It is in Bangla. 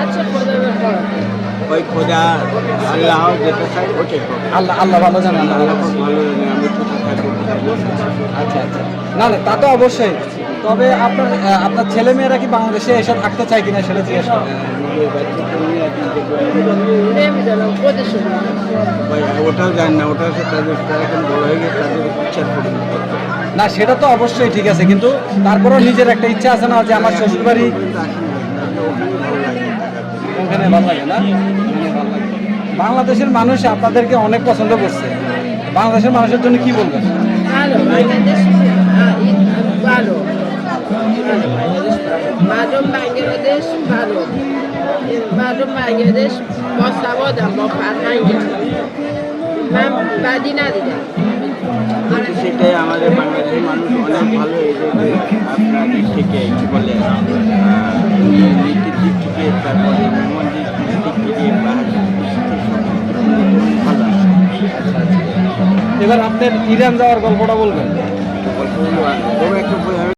আচ্ছা খোদা ওই খোঁজা আল্লাহ যেটা চাই ওটাই আল্লাহ আল্লাহ ভালো জানেন আল্লাহ ভালো জানে আমি আচ্ছা আচ্ছা। না না তা তো অবশ্যই। তবে আপনার আপনার ছেলে মেয়েরা কি বাংলাদেশে এসে থাকতে চায় কিনা সেটা জিজ্ঞেস করেন। যেন ওটাও জানি না ওটা হচ্ছে তাদের তারা এখন বড় হয়ে গেছে তাদের ইচ্ছার পরিণত না সেটা তো অবশ্যই ঠিক আছে কিন্তু তারপরেও নিজের একটা ইচ্ছা আছে না যে আমার শ্বশুর বাড়ি না ওখানে ভালো লাগে ওখানে ভালো লাগে না। বাংলাদেশের মানুষ আপনাদেরকে অনেক পছন্দ করছে বাংলাদেশের মানুষের জন্য কি বলবেন ভালো বাংলাদেশ সেটাই আমাদের বাংলাদেশের মানুষ অনেক ভালো এই যে আপনার দিক থেকে কি বলে নীতির দিক থেকে তারপরে মন দিক থেকে এবার আপনার ইরান যাওয়ার গল্পটা বলবেন। একটা